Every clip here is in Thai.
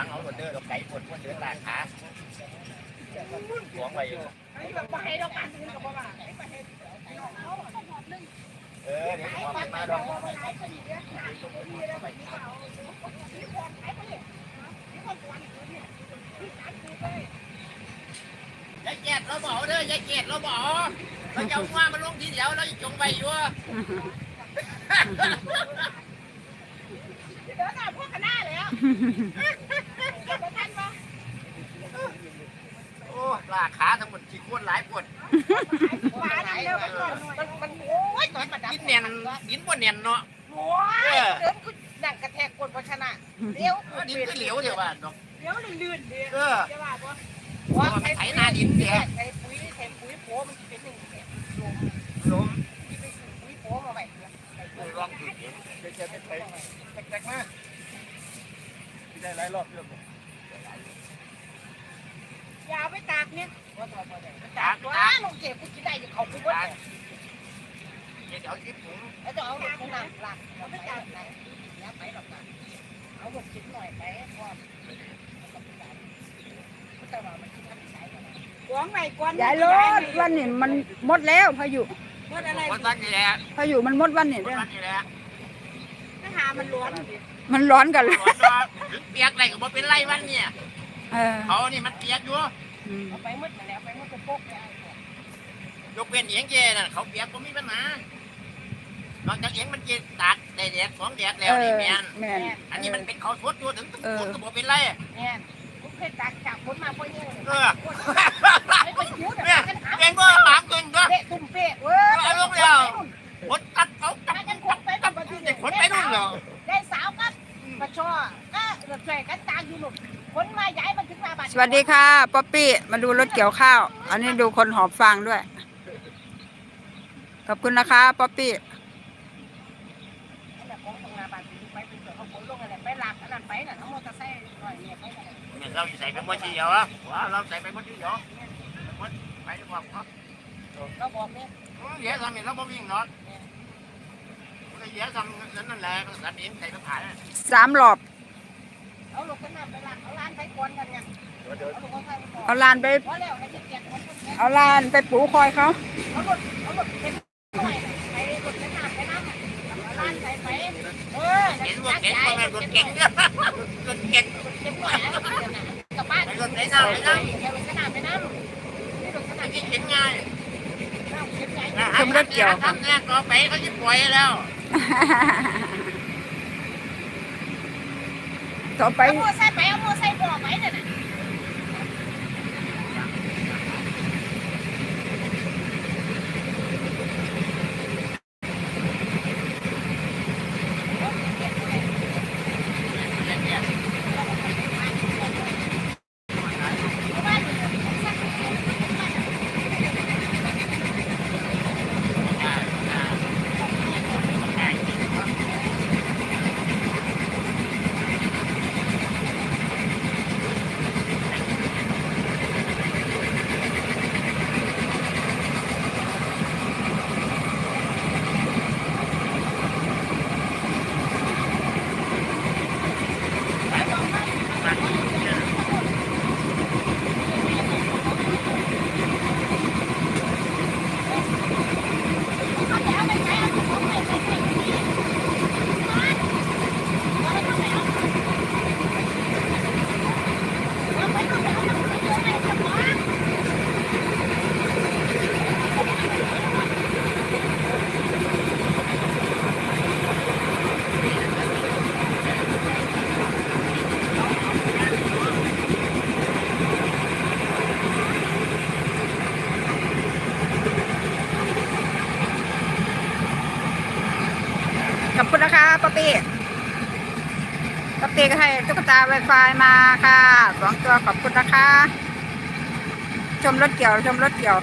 ฟังเอาหมดเด้อเราไก่ปวดปวดเดือดลาขาหวงไปอยู่เออเดี๋ยวผมมาดอกยายเกดเราบอกเด้อยายเกดเราบอกเราจะว่ามาลงทีเดียวเราจะจงไปอยู่เดี๋ยวหน้าพวกกันหน้าแล้วเดี๋ยวท่านมา โอ้ ลากขาทั้งหมดขี้โคตรหลายปวดขวานี่เร็วไปก่อนมันมันโอ้ยตอนมันดับกินเนียนกินบ่เนียนเนาะโอ้ยเดินกูดังกระแทกกดวัชนะเลี้ยวเออดินก็เหลวเดี๋ยวว่าเนาะเลี้ยวลื่นๆเดียวเออจะว่าบ่ว่ามันไถนาดินเดี๋ยวใส่ปุ๋ยใส่ปุ๋ยโผมันจะเป็นหนึ่งแสนลงลมที่ไปซื้อปุ๋ยโผมาไว้เนี่ยใส่ปุ๋ยลองดูเดี๋ยวเดี๋ยวจะไปไปแตกๆมาที่ได้หลายรอบเรื่อง ยาวไป ตากเนี่ยว่าต่อไปเนี่ยตากว่าลงเก็บกูกินได้อยู่เขากูบ่ได้เดี๋ยวคิดผมแล้วจะเอาหลงน้ำหลักเอาไปตากไหนเนี่ยไปหรอกนะเอาหลงกินหน่อยไปพอแต่ว่ามันกินน้ำใสกันนะกวางไว้ก่อนยายรถวันนี้มันหมดแล้วพายุหมดอะไรวันตั้งนี่แหละพายุมันหมดวันนี้วันเด้อตั้งนี่แหละถ้าหามันล้วนมันร้อนกันเลยร้อนเนาะถึงเปียกอะไรก็บ่เป็นไรวันเนี่ยเออเขานี่มันเปียกอยู่อืม เอาไปมืดมาแล้วไปมืดเป็นโป๊กเลยยกเว้นเอียงเจน่ะเขาเปียกก็มีปัญหานอกจากเอียงมันเจตากได้แดดสองแดดแล้วเอนี่อแม่นแม่นอันนี้มันเป็นเขาทดอยู่ถึงเออคนก็บ่เป็นไรเนี่ยกูเคยตากจากคนมาพ่อเนี่ยเออไม่เป็นยูดเนี่ยกันหาเก่งก็หามเก่งก็เตะตุ่มเป๊ะเว้ยขนตัดเขาตัดกันคนไปกับบัตรเด็กขนไปนู่นเหรอได้สาวกับกระชอก็เราช่วยกันตากอยู่หนุก คนมาย้ายมันถึงมาบัตรสวัสดีค่ะป๊อปปี้มาดูรถเกี่ยวข้าว อันนี้ดูคนหอบฟางด้วย ขอบคุณนะคะป๊อปปี้ของตรงนาบัตรไปเป็นเสือเขาขนลงอะไรไปหลักอันนั้นไปน่ะทั้งมอเตอร์ไซค์หน่อยเนี่ยไปกันเราใส่ไปหมดทีเดียวอะว่าเราใส่ไปหมดทีเดียวหมดไปดีกว่าครับเราบอกเนี่ยเดี๋ยวทำเห็นเราบ่วิ่งเนาะเดี๋ยวทำนั้นนั่นแหละสัตว์เองใส่กระถางสามหลอบ เอาลูกกันน้ำไปหลักเอาล้านไปก่อนกันไงเอาลูกกันไปก่อนเอาลานไป พอแล้วให้เกียรติคนคนเอาลานไปปูคอยเขา เอารถเอารถเป็นหน่วยไปรถเป็นน้ำไปน้ำเอาล้านไปไปเออเห็นว่าเก่งก็ไม่รถเก่งเนี่ยรถเก่งเก็บหน่วยกับบ้านไปรถไหนน้ำไหนน้เดี๋ยวรถกระดาษไปน้ำนี่รถกระำดาษไอ้ที่เก่งง่ายน้ำเก็บใจ ทำแน่ต่อไปเขาจะปล่อยแล้วต่อไปเอาโม่ใส่ไปเอาโม่ใส่บ่อไปเนี่ คุณนะคะป๊อปปี้ป๊อปปี้ก็ให้ตุ๊กตาไวไฟมาค่ะสองตัวขอบคุณนะคะ ชมรถเกี่ยวชมรถเกี่ยว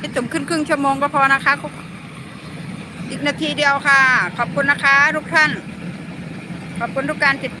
พี่ตุ่มขึ้นครึ่งชั่วโมงก็พอนะคะ อีกนาทีเดียวค่ะ ขอบคุณนะคะทุกท่าน ขอบคุณทุกการติด